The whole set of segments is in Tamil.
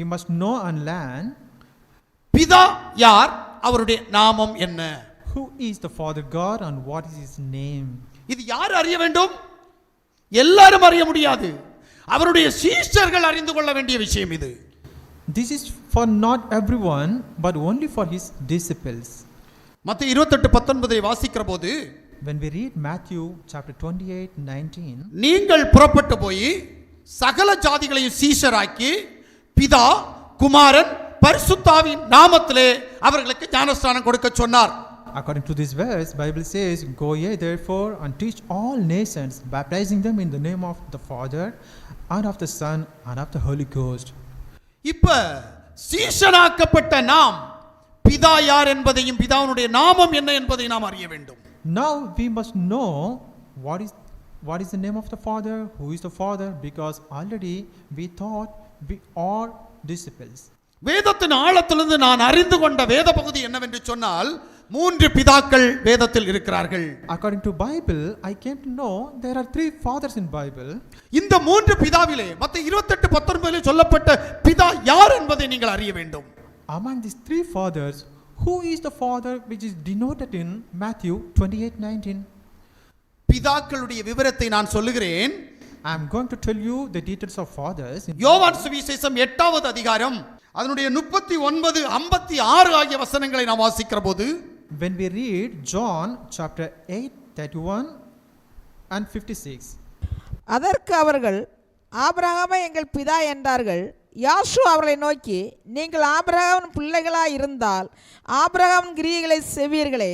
we must know and learn பிதா யார் அவருடைய நாமம் என்ன who is the Father God and what is his name. இது யார் அறிய வேண்டும் எல்லாரும் அறிய முடியாது அவருடைய சீஷர்கள் அறிந்து கொள்ள வேண்டிய விஷயம் இது This is for not everyone, but only for his disciples. மத்த இருபத்தெட்டு பத்தொன்பதை வாசிக்கிற போது When we read Matthew chapter 28 19, நீங்கள் புறப்பட்டு போய் சகல ஜாதிகளையும் சீஷராக்கி பிதா குமாரன் பரிசுத்தாவின் நாமத்திலே அவர்களுக்கு ஞானஸ்தானம் கொடுக்க சொன்னார் according to this verse, Bible says, Go ye therefore and teach all nations, baptizing them in the name of the Father and of the Son and of the Holy Ghost. இப்ப சீஷனாக்கப்பட்ட நாம் பிதா யார் என்பதையும் பிதாவினுடைய நாமம் என்ன என்பதை நாம் அறிய வேண்டும் Now we must know what is what is the name of the Father, who is the Father, because already we thought we are disciples. வேதத்தின் ஆழத்திலிருந்து நான் அறிந்து கொண்ட வேத பகுதி என்னவென்று சொன்னால் மூன்று பிதாக்கள் வேதத்தில் இருக்கிறார்கள் According to Bible, I came to know there are three fathers in Bible. இந்த மூன்று பிதாவிலே மத்த இருபத்தெட்டு பத்தொன்பதிலே சொல்லப்பட்ட பிதா யார் என்பதை நீங்கள் அறிய வேண்டும் Among these three fathers, who is the father which is denoted in Matthew 28 19? பிதாக்களுடைய விவரத்தை நான் சொல்லுகிறேன் I am going to tell you the details of fathers. In யோவான் சுவிசேஷம் எட்டாவது அதிகாரம் அதனுடைய முப்பத்தி ஒன்பது ஐம்பத்தி ஆறு ஆகிய வசனங்களை நாம் வாசிக்கிற போது when we read John chapter 8 31 and 56. அதற்கு அவர்கள் ஆபிரகாமை எங்கள் பிதா என்றார்கள் யாசு அவர்களை நோக்கி நீங்கள் ஆபிரகாமின் பிள்ளைகளாக இருந்தால் ஆபிரகாம் கிரியைகளை செவ்வீர்களே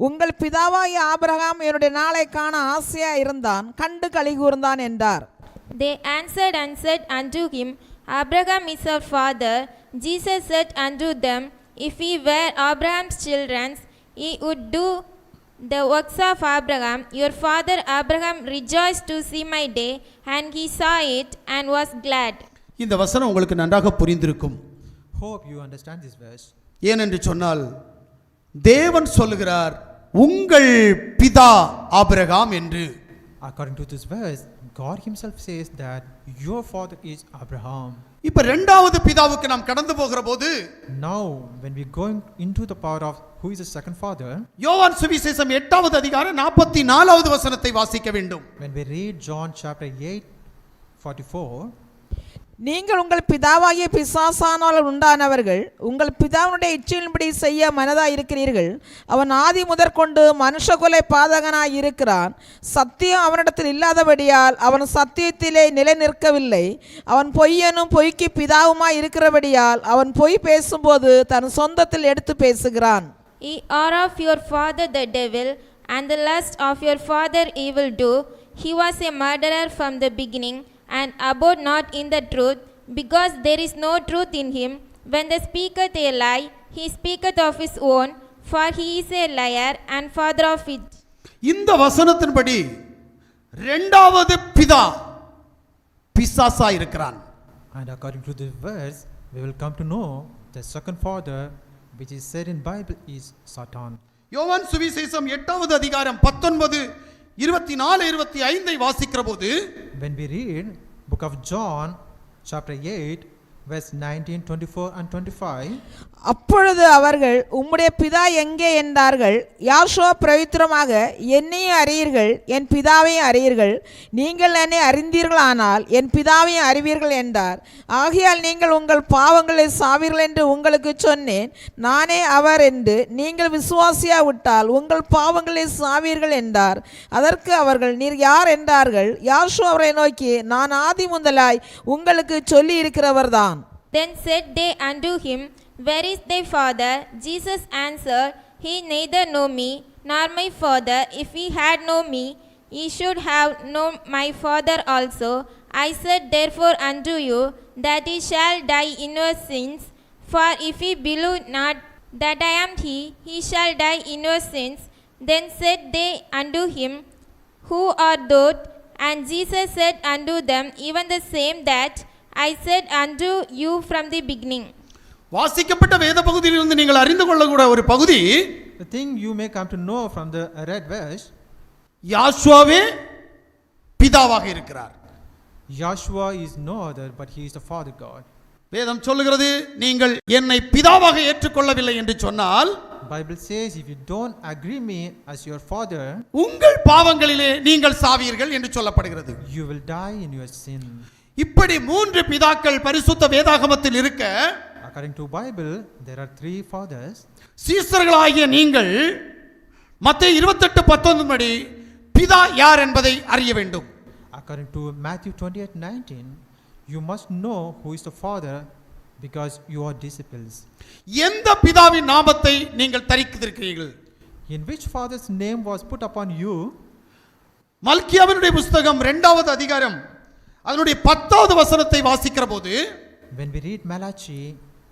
உங்கள் பிதாவாகிய ஆபிரகாம் என்னுடைய நாளை காண ஆசையாக இருந்தான் கண்டு களி கூர்ந்தான் என்றார் they answered answered and him Abraham is our father Jesus said and them if ye were Abraham's childrens ye would do the works of Abraham your father Abraham rejoiced to see my day and he saw it and was glad இந்த வசனம் உங்களுக்கு நன்றாக புரிந்திருக்கும் Hope you understand this verse. ஏனென்று சொன்னால் தேவன் சொல்லுகிறார் உங்கள் பிதா ஆபிரகாம் என்று According to this verse, God Himself says that your father is Abraham. இப்ப இரண்டாவது பிதாவுக்கு நாம் கடந்து போகிற போது Now, when we going into the power of who is the second father, யோவான் சுவிசேஷம் எட்டாவது அதிகாரம் நாற்பத்தி நாலாவது வசனத்தை வாசிக்க வேண்டும் when we read John chapter 8 44, நீங்கள் உங்கள் பிதாவாகிய பிசாசானால் உண்டானவர்கள் உங்கள் பிதாவினுடைய இச்சையின்படி செய்ய மனதாக இருக்கிறீர்கள். அவன் ஆதி முதற்கொண்டு மனுஷகுலை பாதகனாய் இருக்கிறான். சத்தியம் அவனிடத்தில் இல்லாதபடியால் அவன் சத்தியத்திலே நிலை நிற்கவில்லை அவன் பொய்யனும் பொய்க்கு பிதாவுமாய் இருக்கிறபடியால் அவன் பொய் பேசும்போது தன் சொந்தத்தில் எடுத்து பேசுகிறான். Ye are of your father the devil, and the lust of your father evil do. He was a murderer from the beginning, and abode not in the truth, because there is no truth in him. When they speaketh a lie, he speaketh of his own, for he is a liar and father of it. இந்த வசனத்தின்படி இரண்டாவது பிதா பிசாசா இருக்கிறான் and according to this verse, we will come to know the second father, which is said in Bible, is Satan. யோவான் சுவிசேஷம் எட்டாவது அதிகாரம் பத்தொன்பது இருபத்தி நாலு இருபத்தி ஐந்தை வாசிக்கிற போது When we read book of John, chapter 8, verse 19, 24, and 25, அப்பொழுது அவர்கள் உம்முடைய பிதா எங்கே? என்றார்கள். யாஷோ பிரவித்திரமாக என்னையும் அறியீர்கள் என் பிதாவையும் அறியீர்கள். நீங்கள் என்னை அறிந்தீர்களானால் என் பிதாவையும் அறிவீர்கள் என்றார். ஆகையால் நீங்கள் உங்கள் பாவங்களை சாவீர்கள் என்று உங்களுக்கு சொன்னேன். நானே அவர் என்று நீங்கள் விசுவாசியாவிட்டால் உங்கள் பாவங்களை சாவீர்கள் என்றார். அதற்கு அவர்கள் நீர் யார்? என்றார்கள். யாஷோ அவரை நோக்கி நான் ஆதி முதலாய் உங்களுக்கு சொல்லி இருக்கிறவர்தான் Then said they unto him, Where is thy father? Jesus answered, He neither know me, nor my father. If he had known me, ye should have known my father also. I said therefore unto you, that ye shall die in your sins. For if ye believe not that I am he, he shall die in your sins. Then said they unto him, Who art thou? And Jesus said unto them, Even the same that I said unto you from the beginning. வாசிக்கப்பட்ட வேத பகுதியிலிருந்து நீங்கள் அறிந்து கொள்ளக்கூட ஒரு பகுதி the thing you may come to know from the read verse, யாசுவாவே பிதாவாக இருக்கிறார் Joshua is no other, but he is the Father God. வேதம் சொல்லுகிறது நீங்கள் என்னை பிதாவாக ஏற்றுக்கொள்ளவில்லை என்று சொன்னால் Bible says if you don't agree me as your father, உங்கள் பாவங்களிலே நீங்கள் சாவீர்கள் என்று சொல்லப்படுகிறது you will die in your sin. இப்படி மூன்று பிதாக்கள் பரிசுத்த வேதாகமத்தில் இருக்க According to Bible, there are three fathers. சீசர்களாகிய நீங்கள் மத்திய இருபத்தெட்டு பத்தொன்பது படி பிதா யார் என்பதை அறிய வேண்டும் According to Matthew 28 19, you must know who is the father because you are disciples. எந்த பிதாவின் நாமத்தை நீங்கள் தரித்திருக்கிறீர்கள் In which father's name was put upon you? மல்கியாவினுடைய புஸ்தகம் இரண்டாவது அதிகாரம் அதனுடைய பத்தாவது வசனத்தை வாசிக்கிற போது When we read Malachi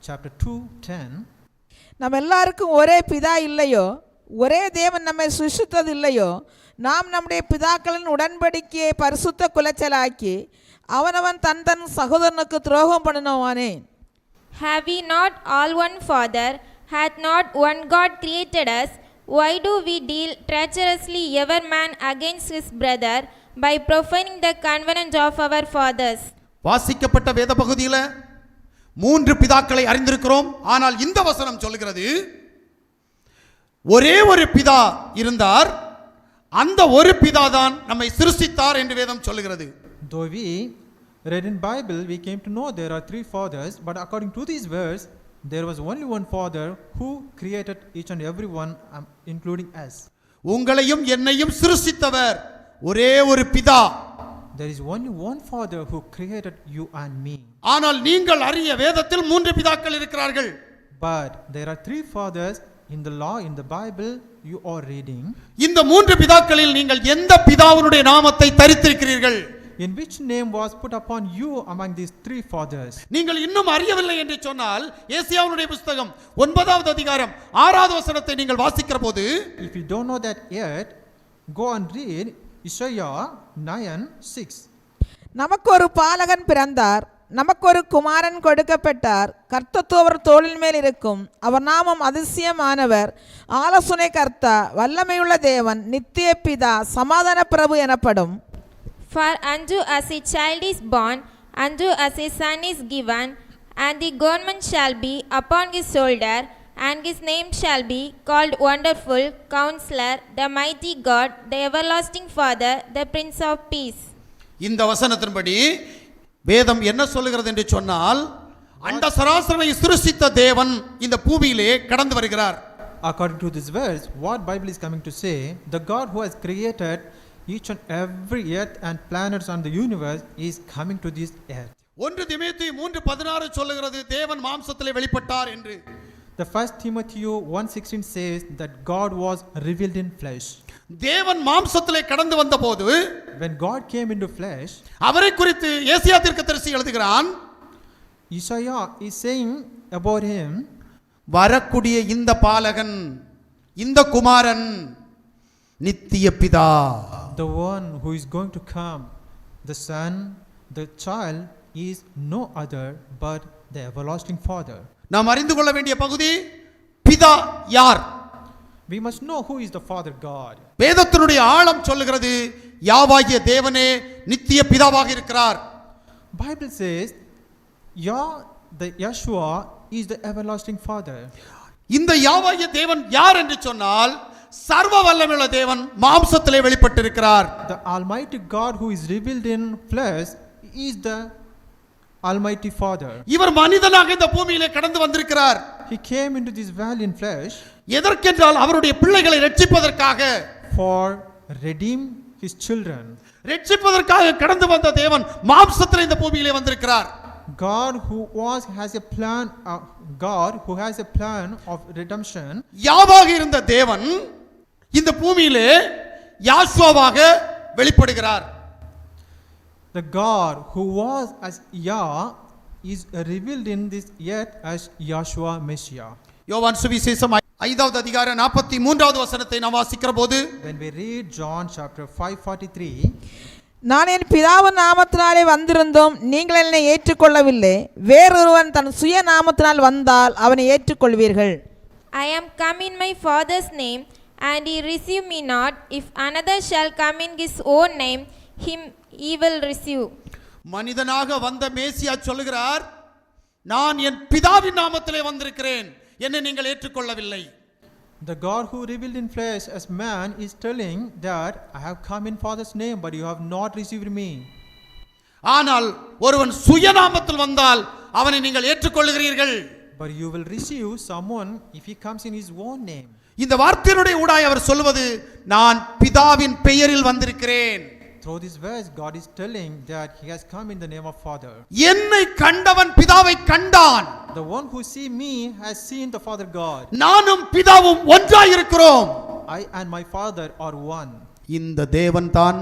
chapter 2 10, நம்ம எல்லாருக்கும் ஒரே பிதா இல்லையோ ஒரே தேவன் நம்மை சுஷித்தது இல்லையோ நாம் நம்முடைய பிதாக்களின் உடன்படிக்கையை பரிசுத்த குலைச்சலாக்கி அவனவன் தன் தன் சகோதரனுக்கு துரோகம் பண்ணினவானே Have we not all one Father? Hath not one God created us? Why do we deal treacherously ever man against his brother by profaning the covenant of our fathers? வாசிக்கப்பட்ட வேத பகுதியில் மூன்று பிதாக்களை அறிந்திருக்கிறோம் ஆனால் இந்த வசனம் சொல்லுகிறது ஒரே ஒரு பிதா இருந்தார் அந்த ஒரு பிதா தான் நம்மை சிருஷ்டித்தார் என்று வேதம் சொல்லுகிறது though we read in Bible, we came to know there are three fathers, but according to this verse, there was only one father who created each and every one, um, including us. உங்களையும் என்னையும் சிருஷ்டித்தவர் ஒரே ஒரு பிதா There is only one father who created you and me. ஆனால் நீங்கள் அறிய வேதத்தில் மூன்று பிதாக்கள் இருக்கிறார்கள் But there are three fathers in the law, in the Bible, you are reading. இந்த மூன்று பிதாக்களில் நீங்கள் எந்த பிதாவினுடைய நாமத்தை தரித்திருக்கிறீர்கள் In which name was put upon you among these three fathers? நீங்கள் இன்னும் அறியவில்லை என்று சொன்னால் ஏசியாவுடைய புஸ்தகம் ஒன்பதாவது அதிகாரம் ஆறாவது வசனத்தை நீங்கள் வாசிக்கிற போது If you don't know that yet, go and read Isaiah 9 6. நமக்கு ஒரு பாலகன் பிறந்தார். நமக்கு ஒரு குமாரன் கொடுக்கப்பட்டார். கர்த்தத்துவர் தோளின் மேல் இருக்கும். அவர் நாமம் அதிசயமானவர். ஆலோசனை கர்த்தா வல்லமையுள்ள தேவன் நித்திய பிதா சமாதான பிரபு எனப்படும். For unto us a child is born, unto us a son is given, and the government shall be upon his shoulder, and his name shall be called Wonderful, Counselor, the Mighty God, the Everlasting Father, the Prince of Peace. இந்த வசனத்தின்படி வேதம் என்ன சொல்லுகிறது என்று சொன்னால் அண்ட சராசரனை சிருஷ்டித்த தேவன் இந்த பூமியிலே கடந்து வருகிறார் According to this verse, what Bible is coming to say, the God who has created each and every earth and planets on the universe is coming to this earth. ஒன்று திமேத்தி மூன்று பதினாறு சொல்லுகிறது தேவன் மாம்சத்திலே வெளிப்பட்டார் என்று The first Timothy 1:16 says that God was revealed in flesh. தேவன் மாம்சத்திலே கடந்து வந்தபோது When God came into flesh, அவரை குறித்து ஏசியா தீர்க்கதரிசி எழுதுகிறான் Isaiah is saying about him, வரக்கூடிய இந்த பாலகன் இந்த குமாரன் நித்திய பிதா the one who is going to come, the son, the child is no other but the everlasting Father. நாம் அறிந்து கொள்ள வேண்டிய பகுதி பிதா யார் We must know who is the Father God. வேதத்தினுடைய ஆழம் சொல்லுகிறது யாவாகிய தேவனே நித்திய பிதாவாக இருக்கிறார் Bible says, Yah, the Yeshua is the everlasting Father. இந்த யாவாகிய தேவன் யார் என்று சொன்னால் சர்வ வல்லமையுள்ள தேவன் மாம்சத்திலே வெளிப்பட்டிருக்கிறார் The Almighty God who is revealed in flesh is the Almighty Father. இவர் மனிதனாக இந்த பூமியிலே கடந்து வந்திருக்கிறார். He came into this valley in flesh எதற்கென்றால் அவருடைய பிள்ளைகளை ரட்சிப்பதற்காக. for redeem his children. ரட்சிப்பதற்காக கடந்து வந்த தேவன் மாம்சத்தில் இந்த பூமியிலே வந்திருக்கிறார். God who was has a plan uh, God who has a plan of redemption. யாவாக இருந்த தேவன் இந்த பூமியிலே யாசுவாவாக வெளிப்படுகிறார். The God who was as Yah is revealed in this earth as Yahshua Messiah. யோவான் சுவிசேஷம் ஐந்தாவது அதிகார நாற்பத்தி மூன்றாவது வசனத்தை நாம் வாசிக்கிற போது When we read John chapter 543 நான் என் பிதாவின் நாமத்தினாலே வந்திருந்தோம் நீங்கள் என்னை ஏற்றுக்கொள்ளவில்லை வேறொருவன் தன் சுய நாமத்தினால் வந்தால் அவனை ஏற்றுக்கொள்வீர்கள் I am come in my Father's name, and ye receive me not. If another shall come in his own name, him will receive. மனிதனாக வந்த மேசியா சொல்லுகிறார் நான் என் பிதாவின் நாமத்திலே வந்திருக்கிறேன் என்னை நீங்கள் ஏற்றுக்கொள்ளவில்லை The God who revealed in flesh as man is telling that I have come in Father's name, but you have not received me. ஆனால் ஒருவன் சுயநாமத்தில் வந்தால் அவனை நீங்கள் ஏற்றுக்கொள்ளுகிறீர்கள் But you will receive someone if he comes in his own name. இந்த வார்த்தையினுடைய ஊடாய் அவர் சொல்வது நான் பிதாவின் பெயரில் வந்திருக்கிறேன் Through this verse, God is telling that he has come in the name of Father. என்னை கண்டவன் பிதாவை கண்டான் The one who see me has seen the Father God. நானும் பிதாவும் ஒன்றாயிருக்கிறோம் I and my Father are one. இந்த தேவன் தான்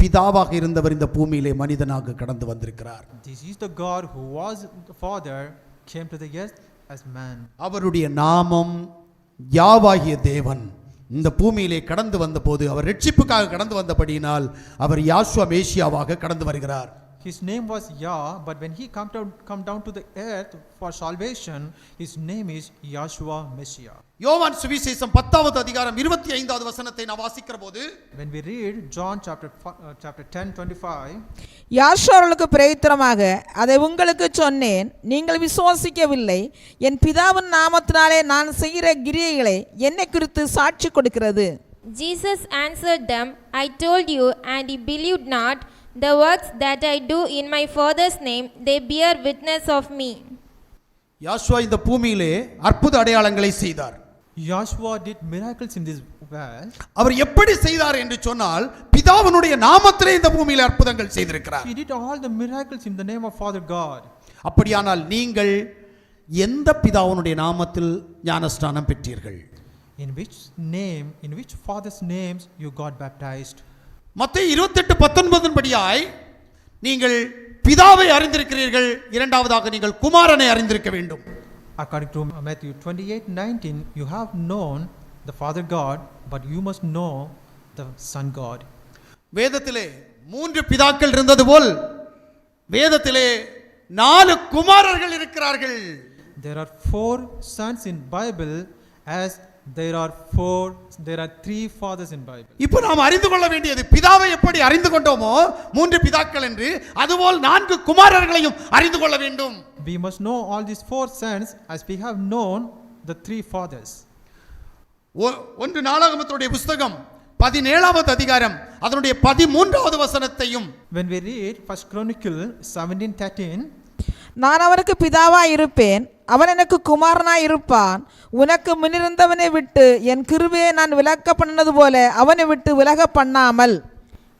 பிதாவாக இருந்தவர் இந்த பூமியிலே மனிதனாக கடந்து வந்திருக்கிறார் This is the God who was the Father, came to the earth as man. அவருடைய நாமம் யாவாகிய தேவன் இந்த பூமியிலே கடந்து வந்தபோது அவர் ரட்சிப்புக்காக கடந்து வந்தபடியினால் அவர் யாஸ்வா மேசியாவாக கடந்து வருகிறார். His name was Yah, but when he come down, come down to the earth for salvation, his name is Yahshua Messiah. யோவான் சுவிசேஷம் பத்தாவது அதிகாரம் இருபத்தி ஐந்தாவது வசனத்தை நான் வாசிக்கிற போது When we read John chapter, fi- uh, chapter 10, 25, Yasho அவர்களுக்கு பிரயுத்தரமாக அதை உங்களுக்கு சொன்னேன் நீங்கள் விசுவாசிக்கவில்லை என் பிதாவின் நாமத்தினாலே நான் செய்கிற கிரியைகளை என்னை குறித்து சாட்சி கொடுக்கிறது Jesus answered them, I told you, and ye believed not. The works that I do in my Father's name, they bear witness of me. யாஸ்வா இந்த பூமியிலே அற்புத அடையாளங்களை செய்தார் Joshua did miracles in this world. அவர் எப்படி செய்தார் என்று சொன்னால் பிதாவினுடைய நாமத்திலே இந்த பூமியிலே அற்புதங்கள் செய்திருக்கிறார் He did all the miracles in the name of Father God. அப்படியானால் நீங்கள் எந்த பிதாவினுடைய நாமத்தில் ஞானஸ்நானம் பெற்றீர்கள் In which name, in which Father's names you got baptized? மத்திய இருபத்தெட்டு பத்தொன்பதின் படியாய் நீங்கள் பிதாவை அறிந்திருக்கிறீர்கள். இரண்டாவதாக நீங்கள் குமாரனை அறிந்திருக்க வேண்டும். According to Matthew 28 19, you have known the Father God, but you must know the Son God. வேதத்திலே மூன்று பிதாக்கள் இருந்தது போல் வேதத்திலே நாலு குமாரர்கள் இருக்கிறார்கள். There are four sons in Bible as there are four there are three fathers in Bible. இப்போ நாம் அறிந்து கொள்ள வேண்டியது பிதாவை எப்படி அறிந்து கொண்டோமோ மூன்று பிதாக்கள் என்று அதுபோல் நான்கு குமாரர்களையும் அறிந்து கொள்ள வேண்டும் We must know all these four sons as we have known the three fathers. ஒ- ஒன்று நாளாகமத்துடைய புஸ்தகம் பதினேழாவது அதிகாரம் அதனுடைய பதிமூன்றாவது வசனத்தையும் When we read First Chronicle 17:13, நான் அவனுக்கு பிதாவாய் இருப்பேன் அவன் எனக்கு குமாரனாய் இருப்பான் உனக்கு முன்னிருந்தவனை விட்டு என் கிருபையை நான் விலக்க பண்ணது போல அவனை விட்டு விலக பண்ணாமல்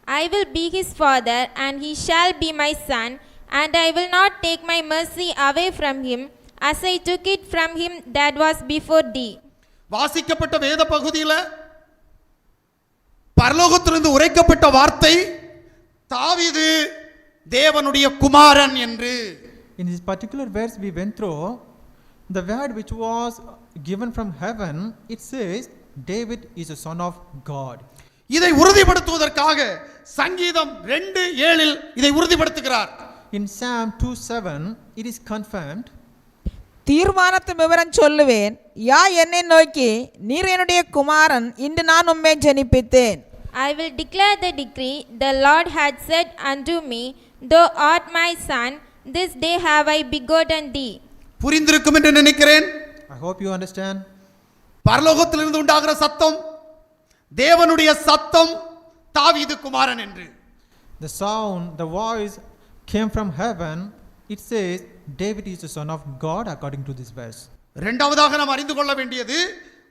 I will be his father, and he shall be my son, and I will not take my mercy away from him, as I took it from him that was before thee. வாசிக்கப்பட்ட வேத பகுதியில் பரலோகத்திலிருந்து உரைக்கப்பட்ட வார்த்தை தாவீது தேவனுடைய குமாரன் என்று in this particular verse we went through, the word which was given from heaven, it says, David is a son of God. இதை உறுதிப்படுத்துவதற்காக சங்கீதம் ரெண்டு ஏழில் இதை உறுதிப்படுத்துகிறார் In Psalm 2 7, it is confirmed. தீர்மானத்து விவரம் சொல்லுவேன் யா என்னை நோக்கி நீர் என்னுடைய குமாரன் இன்று நான் உம்மை ஜெனிப்பித்தேன் I will declare the decree the Lord had said unto me, Thou art my son, this day have I begotten thee. புரிந்திருக்கும் என்று நினைக்கிறேன் I hope you understand. பரலோகத்திலிருந்து உண்டாகிற சத்தம் தேவனுடைய சத்தம் தாவீது குமாரன் என்று The sound, the voice came from heaven. It says, David is the son of God, according to this verse. இரண்டாவதாக நாம் அறிந்து கொள்ள வேண்டியது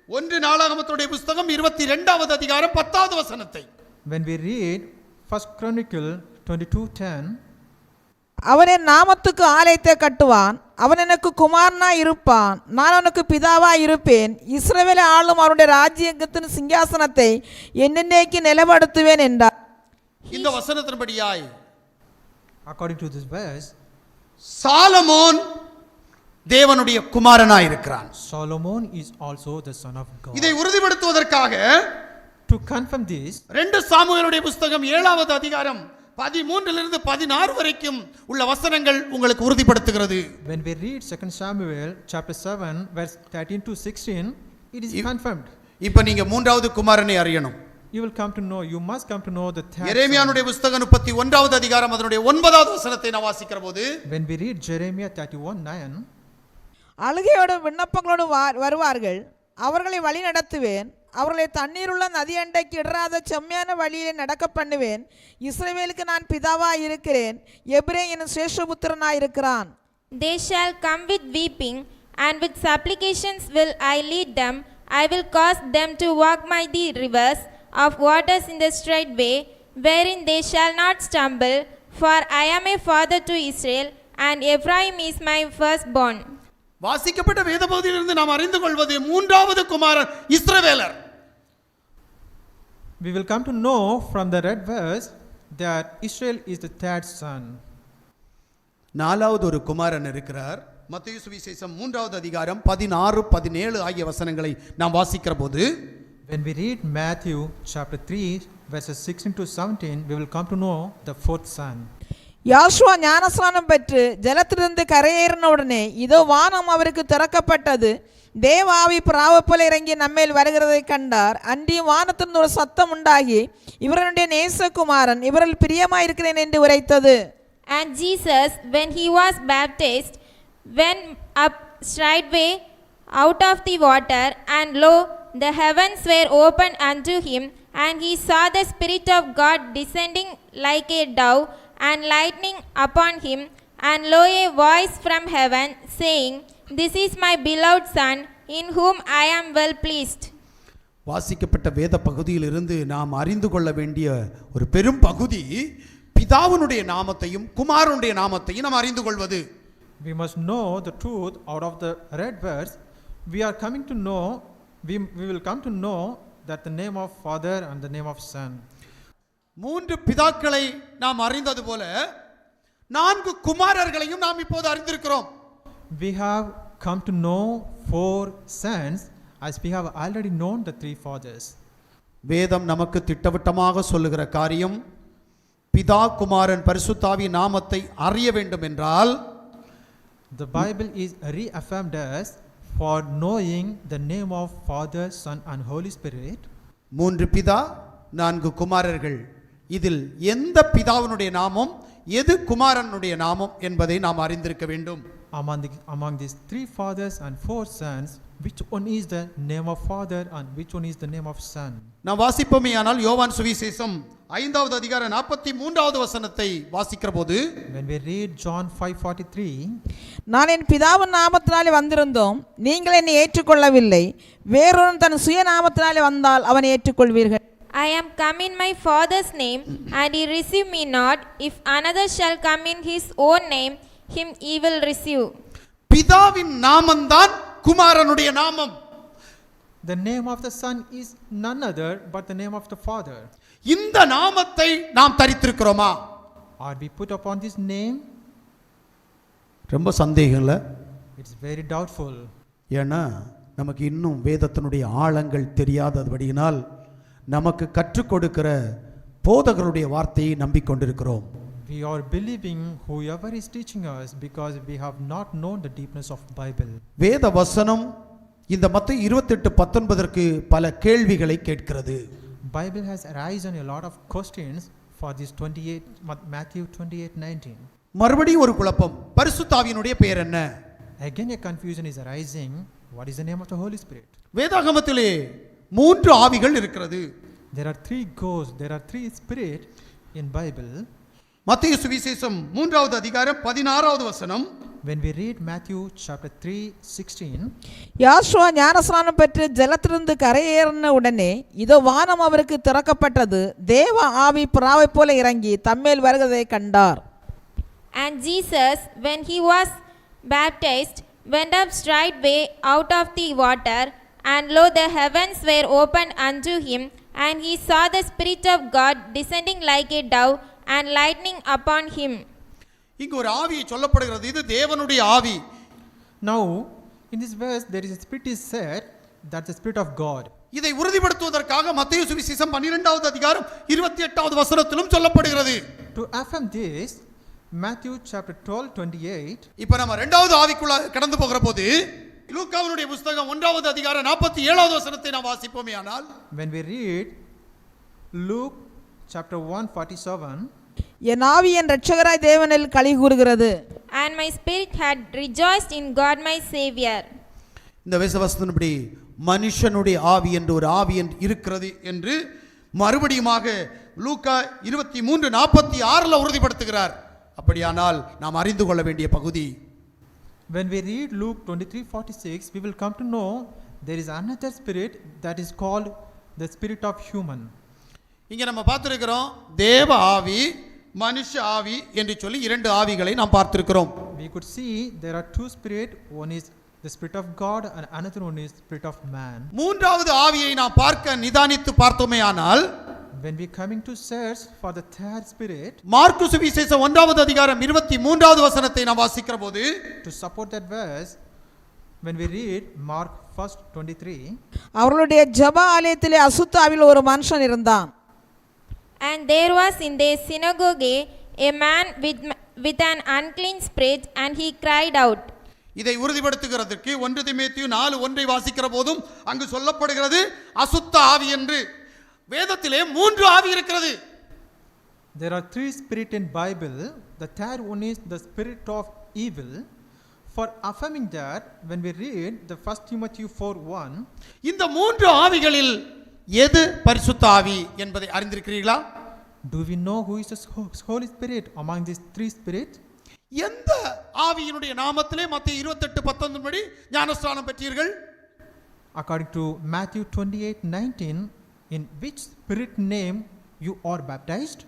ஒன்று நாளாகமத்துடைய புஸ்தகம் இருபத்தி இரண்டாவது அதிகாரம் பத்தாவது வசனத்தை When we read First Chronicle 22:10, அவன் என் நாமத்துக்கு ஆலயத்தை கட்டுவான். அவன் எனக்கு குமாரனாய் இருப்பான். நான் அவனுக்கு பிதாவாய் இருப்பேன். இஸ்ரவேலை ஆளும் அவருடைய ராஜ்யத்தின் சிங்காசனத்தை என்னென்னைக்கு நிலப்படுத்துவேன் என்றார். இந்த வசனத்தின்படியாய் according to this verse, Solomon தேவனுடைய குமாரனாய் இருக்கிறான் Solomon is also the son of God. இதை உறுதிப்படுத்துவதற்காக To confirm this, ரெண்டு சாமுவேலுடைய புஸ்தகம் ஏழாவது அதிகாரம் பதிமூன்றிலிருந்து பதினாறு வரைக்கும் உள்ள வசனங்கள் உங்களுக்கு உறுதிப்படுத்துகிறது when we read 2 Samuel chapter 7, verse 13 to 16, it is confirmed. இப்ப நீங்க மூன்றாவது குமாரனை அறியணும் you will come to know, you must come to know the third. எரேமியானுடைய முப்பத்தி ஒன்றாவது அதிகாரம் அதனுடைய ஒன்பதாவது வசனத்தை நான் வாசிக்கிற போது When we read Jeremiah 31 9, அழுகையோடு விண்ணப்பங்களோடு வா- வருவார்கள் அவர்களை வழி நடத்துவேன் அவர்களை தண்ணீருள்ள நதியண்டைக்கு இடராத செம்மையான வழியிலே நடக்க பண்ணுவேன் இஸ்ரவேலுக்கு நான் பிதாவாய் இருக்கிறேன் எபிரே என் சேஷபுத்திரனாய் இருக்கிறான் They shall come with weeping, and with supplications will I lead them. I will cause them to walk by the rivers of waters in the straight way, wherein they shall not stumble. For I am a father to Israel, and Ephraim is my firstborn. வாசிக்கப்பட்ட வேத பகுதியிலிருந்து நாம் அறிந்து கொள்வது மூன்றாவது குமாரன் இஸ்ரவேலர் we will come to know from the red verse that Israel is the third son. நாலாவது ஒரு குமாரன் இருக்கிறார் மத்திய சுவிசேஷம் மூன்றாவது அதிகாரம் பதினாறு பதினேழு ஆகிய வசனங்களை நாம் வாசிக்கிற போது When we read Matthew chapter 3, verses 16 to 17, we will come to know the fourth son. Yeshua ஞானஸ்நானம் பெற்று ஜலத்திலிருந்து கரையேறின உடனே இதோ வானம் அவருக்கு திறக்கப்பட்டது தேவாவி பிராவப்போல இறங்கி நம்மேல் வருகிறதை கண்டார் அன்றியும் வானத்திலிருந்து ஒரு சத்தம் உண்டாகி இவருடைய நேசகுமாரன் இவரில் பிரியமாயிருக்கிறேன் என்று உரைத்தது And Jesus, when he was baptized, went up straightway out of the water, and lo, the heavens were opened unto him and he saw the Spirit of God descending like a dove and lightning upon him, and lo, a voice from heaven saying, This is my beloved Son, in whom I am well pleased. வாசிக்கப்பட்ட வேத பகுதியிலிருந்து நாம் அறிந்து கொள்ள வேண்டிய ஒரு பெரும் பகுதி பிதாவினுடைய நாமத்தையும் குமாரனுடைய நாமத்தையும் நாம் அறிந்து கொள்வது We must know the truth out of the red verse. We are coming to know, we, we will come to know that the name of Father and the name of Son. மூன்று பிதாக்களை நாம் அறிந்தது போல நான்கு குமாரர்களையும் நாம் இப்போது அறிந்திருக்கிறோம் We have come to know four sons as we have already known the three fathers. வேதம் நமக்கு திட்டவட்டமாக சொல்லுகிற காரியம் பிதா குமாரன் பரிசுத்தாவி நாமத்தை அறிய வேண்டும் என்றால் The Bible is reaffirmed us for knowing the name of Father, Son, and Holy Spirit. மூன்று பிதா நான்கு குமாரர்கள் இதில் எந்த பிதாவினுடைய நாமம் எது குமாரனுடைய நாமம் என்பதை நாம் அறிந்திருக்க வேண்டும். Among, the, among these three fathers and four sons, which one is the name of Father and which one is the name of Son? நாம் வாசிப்போமே ஆனால் யோவான் சுவிசேஷம் ஐந்தாவது அதிகார நாற்பத்தி மூன்றாவது வசனத்தை வாசிக்கிற போது When we read John 5:43, நான் என் பிதாவின் நாமத்தினாலே வந்திருந்தோம் நீங்கள் என்னை ஏற்றுக்கொள்ளவில்லை. வேறொருவன் தன் சுய நாமத்தினாலே வந்தால் அவனை ஏற்றுக்கொள்வீர்கள். I am come in my Father's name, and ye receive me not. If another shall come in his own name, him ye will receive. பிதாவின் நாமம்தான் குமாரனுடைய நாமம் the name of the Son is none other but the name of the Father. இந்த நாமத்தை நாம் தரித்திருக்கிறோமா Are we put upon this name? ரொம்ப சந்தேகம் இல்லை It's very doubtful. ஏன்னா நமக்கு இன்னும் வேதத்தினுடைய ஆழங்கள் தெரியாதபடியினால் நமக்கு கற்றுக் கொடுக்கிற போதகருடைய வார்த்தையை நம்பிக்கொண்டிருக்கிறோம் We are believing whoever is teaching us because we have not known the deepness of Bible. வேத வசனம் இந்த மத்த இருபத்தெட்டு பத்தொன்பதற்கு பல கேள்விகளை கேட்கிறது Bible has arisen a lot of questions for this 28 Ma- Matthew 28:19. மறுபடியும் ஒரு குழப்பம் பரிசுத்தாவியினுடைய பெயர் என்ன Again a confusion is arising. What is the name of the Holy Spirit? வேதாகமத்திலே மூன்று ஆவிகள் இருக்கிறது There are three ghosts, there are three spirit in Bible. மத்திய சுவிசேஷம் மூன்றாவது அதிகாரம் பதினாறாவது வசனம் When we read Matthew chapter 3:16, Yeshua ஞானஸ்நானம் பெற்று ஜலத்திலிருந்து கரையேறின உடனே இதோ வானம் அவருக்கு திறக்கப்பட்டது தேவ ஆவி புறாவைப் போல இறங்கி தம்மேல் வருகிறதை கண்டார் And Jesus, when he was baptized, went up straightway out of the water, and lo, the heavens were opened unto him, and he saw the Spirit of God descending like a dove and lightning upon him. இங்கு ஒரு ஆவி சொல்லப்படுகிறது இது தேவனுடைய ஆவி now in this verse there is a spirit is said that's the spirit of God. இதை உறுதிப்படுத்துவதற்காக மத்திய சுவிசேஷம் பன்னிரெண்டாவது அதிகாரம் இருபத்தி எட்டாவது வசனத்திலும் சொல்லப்படுகிறது To affirm this, Matthew chapter 12 28, இப்ப நம்ம ரெண்டாவது ஆவிக்குள்ள கடந்து போகிற போது லூக்காவினுடைய புஸ்தகம் ஒன்றாவது அதிகாரம் நாற்பத்தி ஏழாவது வசனத்தை நாம் வாசிப்போமே ஆனால் when we read Luke chapter 147. என் ஆவி என் இரட்சகராய் தேவனில் களி கூறுகிறது And my spirit had rejoiced in God my Saviour. இந்த விசுவாசத்தின்படி மனுஷனுடைய ஆவி என்று ஒரு ஆவி என்று இருக்கிறது என்று மறுபடியுமாக லூக்கா இருபத்தி மூன்று நாற்பத்தி ஆறில் உறுதிப்படுத்துகிறார் அப்படியானால் நாம் அறிந்து கொள்ள வேண்டிய பகுதி When we read Luke 23:46, we will come to know there is another spirit that is called the spirit of human. இங்கே நம்ம பார்த்துருக்கிறோம் தேவ ஆவி மனுஷ ஆவி என்று சொல்லி இரண்டு ஆவிகளை நாம் பார்த்திருக்கிறோம் We could see there are two spirit. One is the spirit of God and another one is spirit of man. மூன்றாவது ஆவியை நாம் பார்க்க நிதானித்து பார்த்தோமே ஆனால் When we coming to search for the third spirit Mark சுவிசேஷம் ஒன்றாவது அதிகாரம் இருபத்தி மூன்றாவது வசனத்தை நாம் வாசிக்கிற போது to support that verse, when we read Mark 1st 23, அவர்களுடைய ஜப ஆலயத்திலே அசுத்தாவில் ஒரு மனுஷன் இருந்தான் And there was in their synagogue a man with, with an unclean spirit, and he cried out. இதை உறுதிப்படுத்துகிறதற்கு ஒன்று திமேத்தியு நாலு ஒன்றை வாசிக்கிற போதும் அங்கு சொல்லப்படுகிறது அசுத்த ஆவி என்று வேதத்திலே மூன்று ஆவி இருக்கிறது there are three spirit in Bible. The third one is the spirit of evil. For affirming that, when we read the First Timothy 4:1, இந்த மூன்று ஆவிகளில் எது பரிசுத்த ஆவி என்பதை அறிந்திருக்கிறீர்களா do we know who is the Ho- Holy Spirit among these three spirits? எந்த ஆவியினுடைய நாமத்திலே மத்திய இருபத்தெட்டு பத்தொன்பது படி ஞானஸ்தானம் பெற்றீர்கள்? According to Matthew 28:19, in which spirit name you are baptized?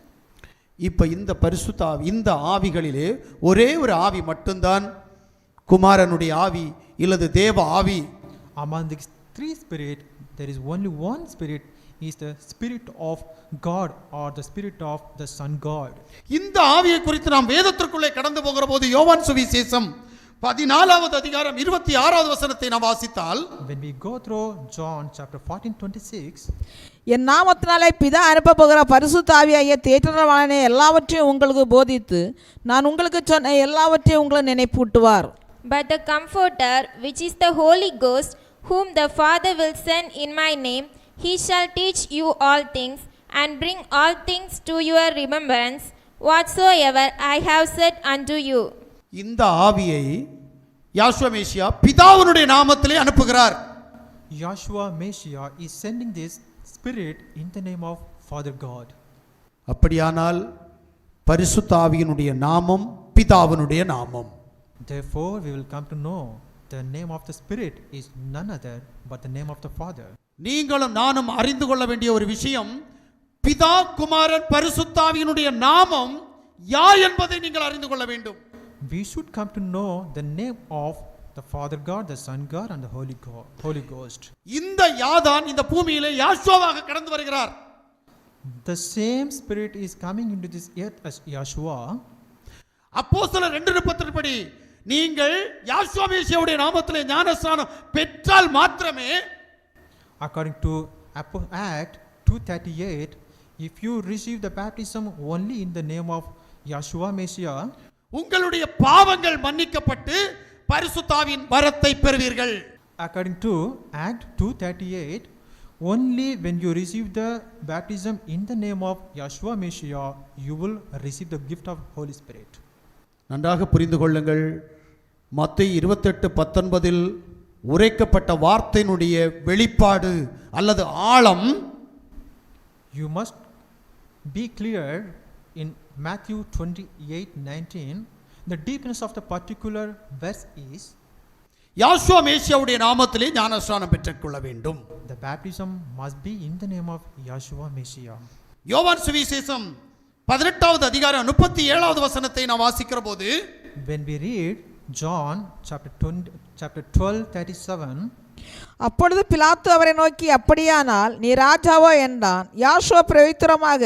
இப்ப இந்த பரிசுத்த ஆவி இந்த ஆவிகளிலே ஒரே ஒரு ஆவி மட்டும்தான். குமாரனுடைய ஆவி இல்லது தேவ ஆவி. Among these three spirit, there is only one spirit, is the spirit of God or the spirit of the Son God. இந்த ஆவியை குறித்து நாம் வேதத்திற்குள்ளே கடந்து போகிற போது யோவான் சுவிசேஷம் பதினாலாவது அதிகாரம் இருபத்தி ஆறாவது வசனத்தை நாம் வாசித்தால் When we go through John chapter 14 26, என் நாமத்தினாலே பிதா அனுப்ப போகிற பரிசுத்தாவியாகிய தேற்றவாளனே எல்லாவற்றையும் உங்களுக்கு போதித்து நான் உங்களுக்கு சொன்ன எல்லாவற்றையும் உங்களை நினைப்பூட்டுவார் But the Comforter, which is the Holy Ghost, whom the Father will send in my name, he shall teach you all things, and bring all things to your remembrance, whatsoever I have said unto you. இந்த ஆவியை யாஸ்வமேசியா பிதாவினுடைய நாமத்திலே அனுப்புகிறார் Yahshua Messiah is sending this spirit in the name of Father God. அப்படியானால் பரிசுத்த ஆவியினுடைய நாமம் பிதாவினுடைய நாமம் Therefore, we will come to know the name of the spirit is none other but the name of the Father. நீங்களும் நானும் அறிந்து கொள்ள வேண்டிய ஒரு விஷயம் பிதா குமாரன் பரிசுத்தாவியினுடைய நாமம் யார் என்பதை நீங்கள் அறிந்து கொள்ள வேண்டும் We should come to know the name of the Father God, the Son God, and the Holy God, Holy Ghost. இந்த யாதான் இந்த பூமியிலே யாஷ்வாவாக கடந்து வருகிறார் The same spirit is coming into this earth as Yahshua. அப்போ சில ரெண்டு முப்பத்தி படி நீங்கள் யாஷ்வாமேசியாவுடைய நாமத்திலே ஞானஸ்நானம் பெற்றால் மாத்திரமே According to Act 238, if you receive the baptism only in the name of Yahshua Messiah, உங்களுடைய பாவங்கள் மன்னிக்கப்பட்டு பரிசுத்தாவின் வரத்தை பெறுவீர்கள் according to Act 238, only when you receive the baptism in the name of Yahshua Messiah, you will receive the gift of Holy Spirit. நன்றாக புரிந்து கொள்ளுங்கள் மத்திய இருபத்தெட்டு பத்தொன்பதில் உரைக்கப்பட்ட வார்த்தையினுடைய வெளிப்பாடு அல்லது ஆழம் You must be clear in Matthew 28 19. The deepness of the particular verse is Yeshua மேசியாவுடைய நாமத்திலே ஞானஸ்நானம் பெற்றுக்கொள்ள வேண்டும் the baptism must be in the name of Yahshua Messiah. யோவான் சுவிசேஷம் பதினெட்டாவது அதிகாரம் முப்பத்தி ஏழாவது வசனத்தை நாம் வாசிக்கிற போது When we read John chapter 20, chapter 12 37, அப்பொழுது பிலாத்து அவரை நோக்கி அப்படியானால் நீ ராஜாவோ என்றான். யாஷோ பிரவித்திரமாக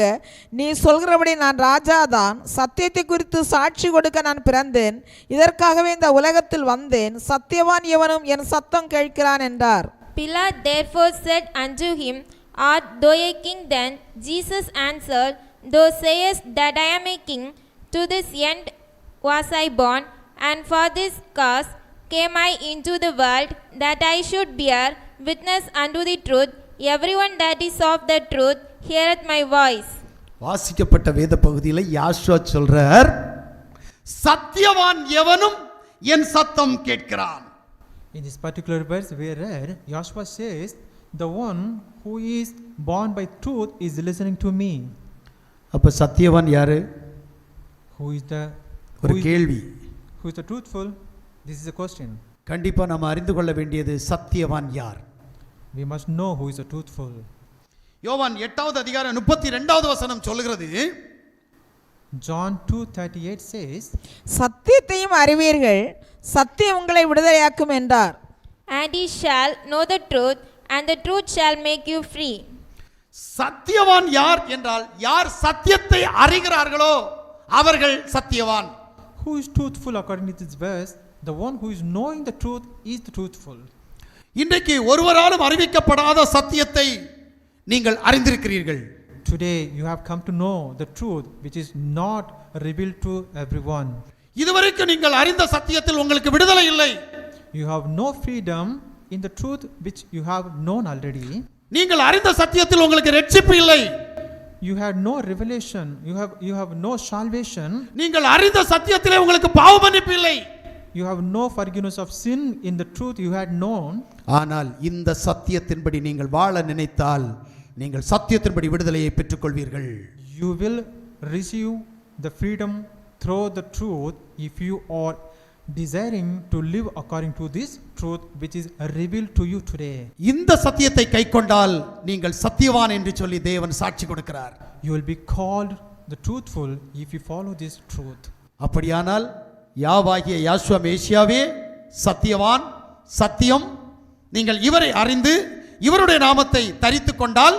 நீ சொல்கிறபடி நான் ராஜாதான். சத்தியத்தை குறித்து சாட்சி கொடுக்க நான் பிறந்தேன். இதற்காகவே இந்த உலகத்தில் வந்தேன். சத்தியவான் எவனும் என் சத்தம் கேட்கிறான் என்றார். Pilate therefore said unto him, Art thou a king then? Jesus answered, Thou sayest that I am a king. To this end was I born, and for this cause came I into the world, that I should bear witness unto the truth. Everyone that is of the truth heareth my voice. வாசிக்கப்பட்ட வேத பகுதியில் யாஷ்வா சொல்றார் சத்தியவான் எவனும் என் சத்தம் கேட்கிறான் In this particular verse we read, Joshua says, The one who is born by truth is listening to me. அப்ப சத்தியவான் யாரு Who is the ஒரு who is, கேள்வி who is the truthful? This is a question. கண்டிப்பா நாம் அறிந்து கொள்ள வேண்டியது சத்தியவான் யார் We must know who is the truthful. யோவான் எட்டாவது அதிகாரம் முப்பத்தி ரெண்டாவது வசனம் சொல்லுகிறது John 2:38 says, சத்தியத்தையும் அறிவீர்கள் சத்தியம் உங்களை விடுதலையாக்கும் என்றார் And ye shall know the truth, and the truth shall make you free. Satyavan யார் என்றால் யார் சத்தியத்தை அறிகிறார்களோ அவர்கள் Satyavan Who is truthful according to this verse? The one who is knowing the truth is the truthful. இன்றைக்கு ஒருவராலும் அறிவிக்கப்படாத சத்தியத்தை நீங்கள் அறிந்திருக்கிறீர்கள் Today you have come to know the truth which is not revealed to everyone. இதுவரைக்கும் நீங்கள் அறிந்த சத்தியத்தில் உங்களுக்கு விடுதலை இல்லை You have no freedom in the truth which you have known already. நீங்கள் அறிந்த சத்தியத்தில் உங்களுக்கு ரட்சிப்பு இல்லை You had no revelation. You have you have no salvation. நீங்கள் அறிந்த சத்தியத்திலே உங்களுக்கு பாவ மன்னிப்பு இல்லை You have no forgiveness of sin in the truth you had known. ஆனால் இந்த சத்தியத்தின்படி நீங்கள் வாழ நினைத்தால் நீங்கள் சத்தியத்தின்படி விடுதலையை பெற்றுக்கொள்வீர்கள் You will receive the freedom through the truth if you are desiring to live according to this truth which is revealed to you today. இந்த சத்தியத்தை கைக்கொண்டால் நீங்கள் சத்தியவான் என்று சொல்லி தேவன் சாட்சி கொடுக்கிறார் You will be called the truthful if you follow this truth. அப்படியானால் யாவாகிய யாஸ்வா மேசியாவே சத்தியவான் சத்தியம் நீங்கள் இவரை அறிந்து இவருடைய நாமத்தை தரித்து கொண்டால்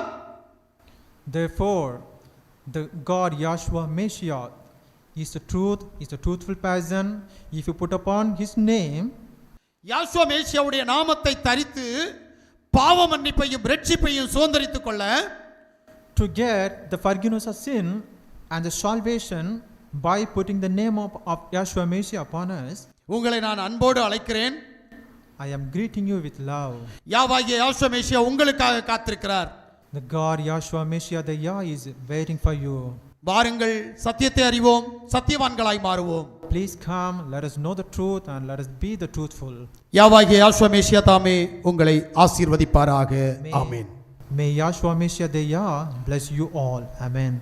Therefore, the God Yahshua Messiah is the truth, is the truthful person. If you put upon his name, யாஸ்வா மேசியாவுடைய நாமத்தை தரித்து பாவ மன்னிப்பையும் ரட்சிப்பையும் சுதந்திரித்துக் கொள்ள to get the forgiveness of sin and the salvation by putting the name of, of Yahshua Messiah upon us, உங்களை நான் அன்போடு அழைக்கிறேன் I am greeting you with love. யாவாகிய யாஸ்வா மேசியா உங்களுக்காக காத்திருக்கிறார் The God Yahshua Messiah, the Yah, is waiting for you. வாருங்கள் சத்தியத்தை அறிவோம் சத்தியவான்களாய் மாறுவோம் Please come, let us know the truth and let us be the truthful. யாவாகிய யாஸ்வா மேசியா தாமே உங்களை ஆசீர்வதிப்பாராக May, amen may Yahshua Messiah, the Yah, bless you all. Amen.